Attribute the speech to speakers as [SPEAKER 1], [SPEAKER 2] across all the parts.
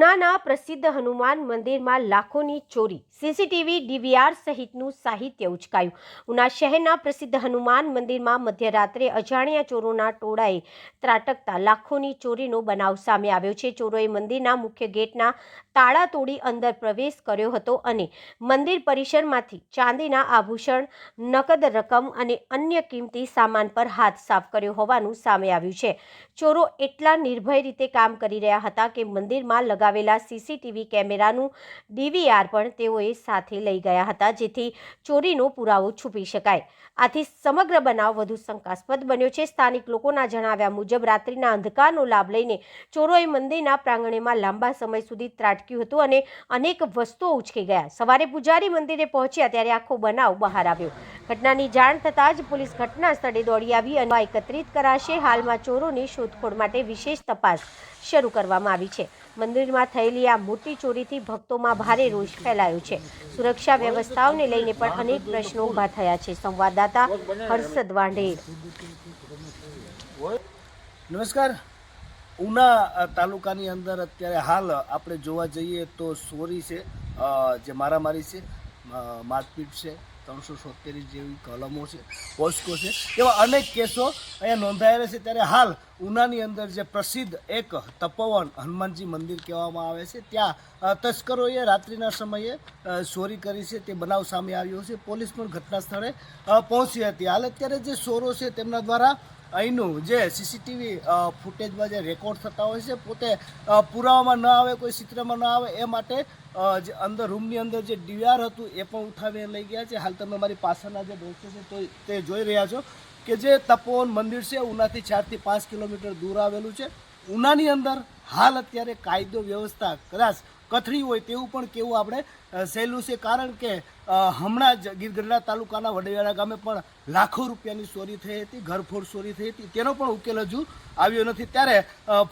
[SPEAKER 1] ઉનાના પ્રસિદ્ધ હનુમાન મંદિરમાં લાખોની ચોરી. સીસીટીવી ડીવીઆર સહિતનું સાહિત્ય ઉચકાયું. ઉના શહેરના પ્રસિદ્ધ હનુમાન મંદિરમાં મધ્યરાત્રે અજાણ્યા ચોરોના ટોળાએ ત્રાટકતા લાખોની ચોરીનો બનાવ સામે આવ્યો છે. ચોરોએ મંદિરના મુખ્ય ગેટના તાળા તોડી અંદર પ્રવેશ કર્યો હતો અને મંદિર પરિસરમાંથી ચાંદીના આભૂષણ, નકદ રકમ અને અન્ય કિંમતી સામાન પર હાથ સાફ કર્યો હોવાનું સામે આવ્યું છે. ચોરો એટલા નિર્ભય રીતે કામ કરી રહ્યા હતા કે મંદિરમાં લગાવેલા સીસીટીવી કેમેરાનું ડીવીઆર પણ તેઓએ સાથે લઈ ગયા હતા, જેથી ચોરીનો પુરાવો છુપી શકાય. આથી સમગ્ર બનાવ વધુ શંકાસ્પદ બન્યો છે. સ્થાનિક લોકોના જણાવ્યા મુજબ, રાત્રિના અંધકારનો લાભ લઈને ચોરોએ મંદિરના પ્રાંગણેમાં લાંબા સમય સુધી ત્રાટક્યું હતું અને અનેક વસ્તુઓ ઉચકી ગયા. સવારે પૂજારી મંદિરે પહોંચ્યા ત્યારે આખો બનાવ બહાર આવ્યો. ઘટનાની જાણ થતાં જ પોલીસ ઘટના સ્થળે દોડી આવી અને એકત્રિત કરાશે. હાલમાં ચોરોની શોધખોળ માટે વિશેષ તપાસ શરૂ કરવામાં આવી છે. મંદિરમાં થયેલી આ મોટી ચોરીથી ભક્તોમાં ભારે રોષ ફેલાયો છે. સુરક્ષા વ્યવસ્થાઓને લઈને પણ અનેક પ્રશ્નો ઊભા થયા છે. સંવાદદાતા હર્ષદ વાંઢે
[SPEAKER 2] નમસ્કાર. ઉના તાલુકાની અંદર અત્યારે હાલ આપણે જોવા જઈએ તો ચોરી છે જે મારામારી છે મારપીટ છે. ત્રણસો સોતેરી જેવી કલમો છે, પોસ્કો છે. એવા અનેક કેસો અહીંયા નોંધાયેલા છે. ત્યારે હાલ ઉનાની અંદર જે પ્રસિદ્ધ એક તપોવન હનુમાનજી મંદિર કહેવામાં આવે છે. ત્યાં તસ્કરોએ રાત્રિના સમયે ચોરી કરી છે. તે બનાવ સામે આવ્યો છે. પોલીસ પણ ઘટના સ્થળે પહોંચી હતી. હાલ અત્યારે જે ચોરો છે, તેમના દ્વારા અહીંનું જે સીસીટીવી ફૂટેજમાં જે રેકોર્ડ થતા હોય છે, પોતે પુરાવામાં ન આવે, કોઈ ચિત્રમાં ન આવે, એ માટે જે અંદર, રૂમની અંદર જે ડીવીઆર હતું, એ પણ ઉઠાવીને લઈ ગયા છે. હાલ તમે મારી પાછળના જે દોસ્તો છે, તો, તે જોઈ રહ્યા છો કે જે તપોવન મંદિર છે, ઉનાથી ચારથી પાંચ કિલોમીટર દૂર આવેલું છે. ઉનાની અંદર હાલ અત્યારે કાયદો વ્યવસ્થા કદાચ કથળી હોય તેવું પણ કેવું આપણે સહેલું છે. કારણ કે હમણાં જ ગીરગઢડા તાલુકાના વડેવાડા ગામે પણ લાખો રૂપિયાની ચોરી થઈ હતી, ઘરફોડ ચોરી થઈ હતી. તેનો પણ ઉકેલ હજુ આવ્યો નથી. ત્યારે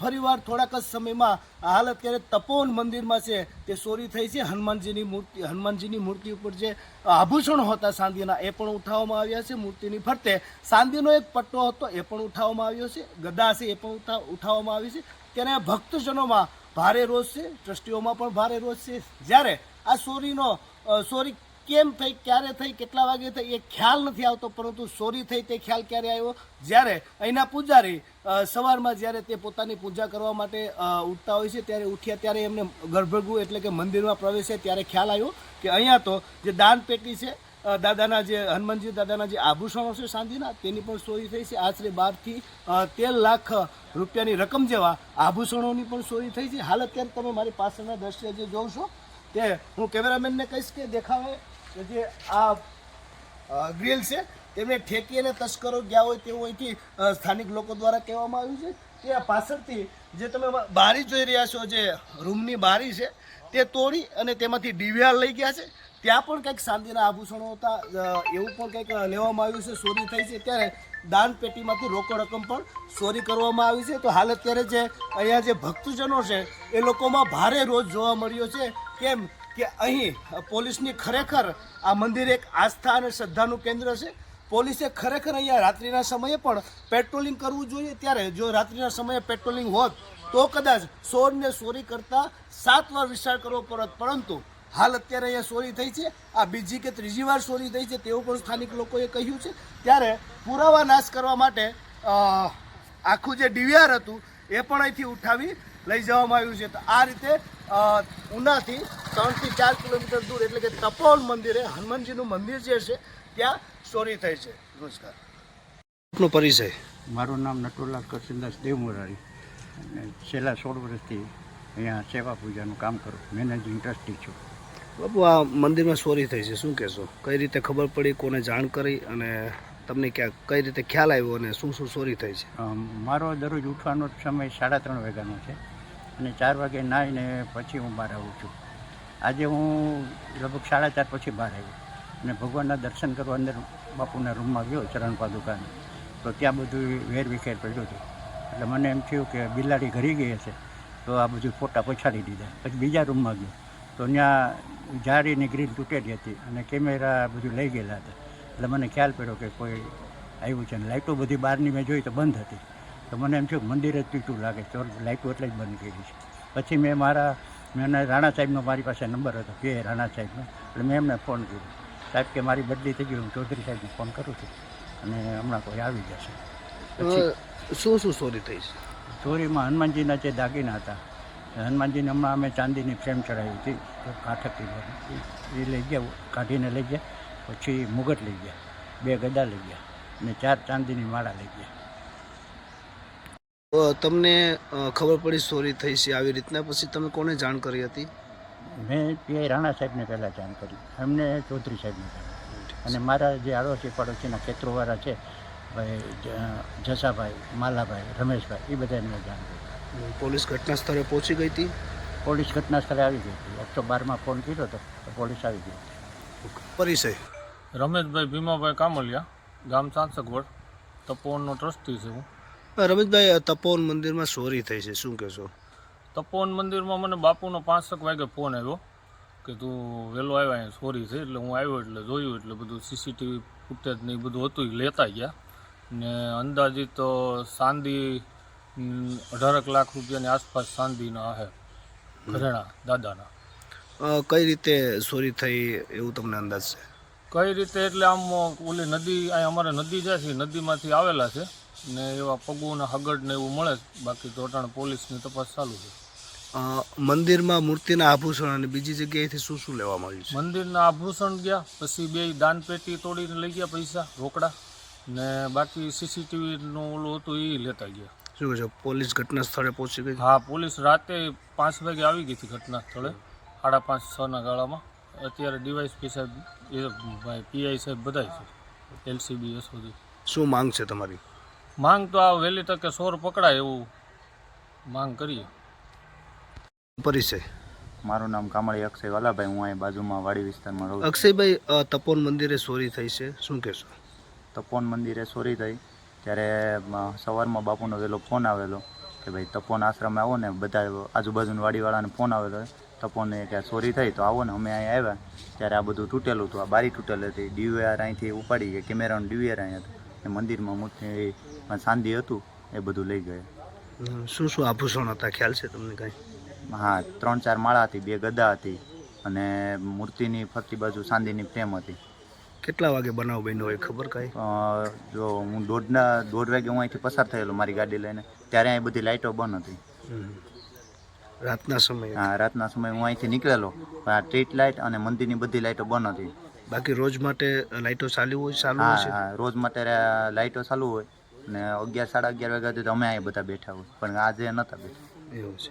[SPEAKER 2] ફરીવાર થોડાક જ સમયમાં હાલ અત્યારે તપોવન મંદિરમાં છે તે ચોરી થઈ છે. હનુમાનજીની મૂર્તિ હનુમાનજીની મૂર્તિ ઉપર જે આભૂષણો હતા સાંદીના એ પણ ઉઠાવવામાં આવ્યા છે. મૂર્તિની ફરતે સાંદીનો એક પટ્ટો હતો, એ પણ ઉઠાવવામાં આવ્યો છે. ગદા છે, એ પણ ઉઠાવવામાં આવી છે. ત્યારે ભક્તજનોમાં ભારે રોષ છે, ટ્રસ્ટીઓમાં પણ ભારે રોષ છે. જ્યારે આ ચોરીનો સોરી કેમ થઈ, ક્યારે થઈ, કેટલા વાગે થઈ, એ ખ્યાલ નથી આવતો, પરંતુ ચોરી થઈ તે ખ્યાલ ક્યારે આવ્યો? જ્યારે અહીંના પૂજારી સવારમાં જ્યારે તે પોતાની પૂજા કરવા માટે ઉઠતા હોય છે, ત્યારે ઉઠ્યા ત્યારે એમને ગર્ભગૃહ એટલે કે મંદિરમાં પ્રવેશે ત્યારે ખ્યાલ આવ્યો કે અહીંયા તો જે દાન પેટી છે દાદાના જે હનુમાનજી દાદાના જે આભૂષણો છે ચાંદીના તેની પણ ચોરી થઈ છે. આશરે બારથી તેર લાખ રૂપિયાની રકમ જેવા આભૂષણોની પણ ચોરી થઈ છે. હાલ અત્યારે તમે મારી પાસેના દ્રશ્ય જે જોવ છો, તે હું કેમેરામેનને કહીશ કે દેખાવે કે જે આ ગ્રીલ છે, તેમને ઠેકી અને તસ્કરો ગયા હોય તેવું અહીંથી સ્થાનિક લોકો દ્વારા કહેવામાં આવ્યું છે. કે આ પાછળથી જે તમે બારી જોઈ રહ્યા છો, જે રૂમની બારી છે, તે તોડી અને તેમાંથી ડીવીઆર લઈ ગયા છે. ત્યાં પણ કંઈક ચાંદીના આભૂષણો હતા એવું પણ કંઈક લેવામાં આવ્યું છે, ચોરી થઈ છે. ત્યારે દાન પેટીમાંથી રોકડ રકમ પણ ચોરી કરવામાં આવી છે. તો હાલ અત્યારે જે અહીંયા જે ભક્તજનો છે, એ લોકોમાં ભારે રોજ જોવા મળ્યો છે. કેમ કે અહીં પોલીસની ખરેખર આ મંદિર એક આસ્થા અને શ્રદ્ધાનું કેન્દ્ર છે. પોલીસે ખરેખર અહીંયા રાત્રિના સમયે પણ પેટ્રોલિંગ કરવું જોઈએ. ત્યારે જો રાત્રિના સમયે પેટ્રોલિંગ હોત, તો કદાચ સોરને ચોરી કરતાં સાત વાર વિચાર કરવો પડત. પરંતુ હાલ અત્યારે અહીંયા ચોરી થઈ છે. આ બીજી કે ત્રીજી વાર ચોરી થઈ છે તેવું પણ સ્થાનિક લોકોએ કહ્યું છે. ત્યારે પુરાવા નાશ કરવા માટે આખું જે ડીવીઆર હતું એ પણ અહીંથી ઉઠાવી લઈ જવામાં આવ્યું છે. તો આ રીતે ઉનાથી ત્રણથી ચાર કિલોમીટર દૂર એટલે કે તપોવન મંદિરે હનુમાનજીનું મંદિર જે છે, ત્યાં ચોરી થઈ છે. નમસ્કાર. પરિચય.
[SPEAKER 3] મારું નામ નટુરલાલ કરશનદાસ દેવમોરારી. અને છેલ્લા સોળ વર્ષથી અહીંયા સેવા પૂજાનું કામ કરું. મેનેજિંગ ટ્રસ્ટી છું.
[SPEAKER 2] બાપુ, આ મંદિરમાં ચોરી થઈ છે. શું કહેશો? કઈ રીતે ખબર પડી, કોને જાણ કરી અને તમને ક્યાં, કઈ રીતે ખ્યાલ આવ્યો અને શું શું ચોરી થઈ છે?
[SPEAKER 3] મારો દરરોજ ઉઠવાનો સમય સાડા ત્રણ વાગ્યાનો છે અને ચાર વાગે નાહીને પછી હું બહાર આવું છું. આજે હું લગભગ સાડા ચાર પછી બહાર આવ્યો અને ભગવાનના દર્શન કરવા અંદર બાપુના રૂમમાં ગયો ચરણ પાદુકાને. તો ત્યાં બધું વેર વિખેર પડ્યું હતું. એટલે મને એમ થયું કે બિલાડી ઘરી ગઈ હશે, તો આ બધું ફોટા પછાડી દીધા. પછી બીજા રૂમમાં ગયો. તો ત્યાં જાળીની ગ્રીલ તૂટેલી હતી અને કેમેરા બધું લઈ ગયેલા હતા. એટલે મને ખ્યાલ પડ્યો કે કોઈ આવ્યું છે. અને લાઇટો બધી બહારની મેં જોઈ તો બંધ હતી. તો મને એમ થયું મંદિર જ તૂટું લાગે તો લાઇટો એટલે જ બંધ કરી છે. પછી મેં મારા મેં રાણા સાહેબનો મારી પાસે નંબર હતો કે રાણા સાહેબનો. એટલે મેં એમને ફોન કર્યો. સાહેબ કે મારી બદલી થઈ ગઈ હું ચૌધરી સાહેબને ફોન કરું છું. અને હમણાં કોઈ આવી જશે.
[SPEAKER 2] શું શું ચોરી થઈ છે?
[SPEAKER 3] ચોરીમાં હનુમાનજીના જે દાગીના હતા હનુમાનજીને હમણાં અમે ચાંદીની ફ્રેમ ચડાવી હતી તો કાંઠકથી એ લઈ ગયા કાઢીને લઈ ગયા પછી મુગટ લઈ ગયા બે ગદા લઈ ગયા અને ચાર ચાંદીની માળા લઈ ગયા.
[SPEAKER 2] તમને ખબર પડી ચોરી થઈ છે આવી રીતના પછી તમે કોને જાણ કરી હતી?
[SPEAKER 3] મેં પીઆઈ રાણા સાહેબને પહેલાં જાણ કરી એમને ચૌધરી સાહેબને જાણ અને મારા જે આડોશી પડોશીના ખેતરોવાળા છે ભાઈ જસાભાઈ માલાભાઈ રમેશભાઈ એ બધાને મેં જાણ કરી.
[SPEAKER 2] પોલીસ ઘટના સ્થળે પહોંચી ગઈ હતી?
[SPEAKER 3] પોલીસ ઘટના સ્થળે આવી ગઈ હતી. એકસો બારમાં ફોન કર્યો હતો તો પોલીસ આવી ગઈ. હતી
[SPEAKER 2] પરિચય?
[SPEAKER 4] રમેશભાઈ ભીમાભાઈ કામલિયા ગામ સાંસકવડ તપોવનનો ટ્રસ્ટી છે હું.
[SPEAKER 2] રમેશભાઈ તપોવન મંદિરમાં ચોરી થઈ છે. શું કહેશો?
[SPEAKER 4] તપોવન મંદિરમાં મને બાપુનો પાંચક વાગે ફોન આવ્યો કે તું વહેલો આવ્યા અહીંયા સોરી છે એટલે હું આવ્યો એટલે જોયું એટલે બધું સીસીટીવી ફૂટેજ ને એ બધું હતું એ લેતા ગયા. ને અંદાજિત તો ચાંદી અઢારક લાખ રૂપિયાની આસપાસ ચાંદીના છે ઘરેણા દાદાના.
[SPEAKER 2] કઈ રીતે ચોરી થઈ એવું તમને અંદાજ છે?
[SPEAKER 4] કઈ રીતે? એટલે આમ ઓલી નદી અહીં અમારે નદી જાય છે નદીમાંથી આવેલા છે ને એવા પગુના હગડ ને એવું મળે બાકી તો અટાણે પોલીસની તપાસ ચાલુ છે.
[SPEAKER 2] મંદિરમાં મૂર્તિના આભૂષણ અને બીજી જગ્યાએથી શું શું લેવામાં આવ્યું છે?
[SPEAKER 4] મંદિરના આભૂષણ ગયા પછી બે દાન પેટી તોડીને લઈ ગયા પૈસા રોકડા ને બાકી સીસીટીવીનું ઓલું હતું એ લેતા ગયા.
[SPEAKER 2] શું છે પોલીસ ઘટના સ્થળે પહોંચી ગઈ?
[SPEAKER 4] હા પોલીસ રાતે પાંચ વાગે આવી ગઈ હતી ઘટના સ્થળે સાડા પાંચ છના ગાળામાં. અત્યારે ડીવાયસપી સાહેબ એ ભાઈ પીઆઈ સાહેબ બધાય છે એલસીબી એસ બધું
[SPEAKER 2] શું માંગ છે તમારી?
[SPEAKER 4] માંગ તો આ વહેલી તકે સોર પકડાય એવું માંગ કરીએ.
[SPEAKER 2] પરિચય
[SPEAKER 5] મારું નામ કામળી અક્ષય વાલાભાઈ હું અહીં બાજુમાં વાડી વિસ્તારમાં રહું
[SPEAKER 2] અક્ષયભાઈ તપોન મંદિરે ચોરી થઈ છે શું કહેશો?
[SPEAKER 5] તપોન મંદિરે ચોરી થઈ. ત્યારે સવારમાં બાપુનો વહેલો ફોન આવેલો કે ભાઈ તપોન આશ્રમે આવો ને બધા આજુબાજુના વાડીવાળાને ફોન આવેલો તપોને કે ચોરી થઈ તો આવો ને અમે અહીંયા આવ્યા. ત્યારે આ બધું તૂટેલું હતું આ બારી તૂટેલી હતી. ડીવીઆર અહીંથી ઉપાડી ગયા કેમેરાનું ડીવીઆર અહીંયા હતું. એ મંદિરમાં મૂર્તિ સાંધી હતું એ બધું લઈ ગયા.
[SPEAKER 2] શું શું આભૂષણ હતા? ખ્યાલ છે તમને કાંઈ?
[SPEAKER 5] હા ત્રણ ચાર માળા હતી બે ગદા હતી અને મૂર્તિની ફરતી બાજુ ચાંદીની ફ્રેમ હતી.
[SPEAKER 2] કેટલા વાગે બનાવ બન્યો હોય ખબર કાંઈ?
[SPEAKER 5] જો હું દોઢના દોઢ વાગે હું અહીંથી પસાર થયેલો મારી ગાડી લઈને ત્યારે અહીં બધી લાઇટો બંધ હતી.
[SPEAKER 2] રાતના સમયે?
[SPEAKER 5] હા રાતના સમયે હું અહીંથી નીકળેલો પણ આ સ્ટ્રીટ લાઇટ અને મંદિરની બધી લાઇટો બંધ હતી.
[SPEAKER 2] બાકી રોજ માટે લાઇટો ચાલુ હોય ચાલુ હોય
[SPEAKER 5] હા રોજ માટે લાઇટો ચાલુ હોય. ને અગિયાર સાડા અગિયાર વાગ્યા સુધી તો અમે અહીં બધા બેઠા હોય પણ આજે નહોતા બેઠા.
[SPEAKER 2] એવું છે.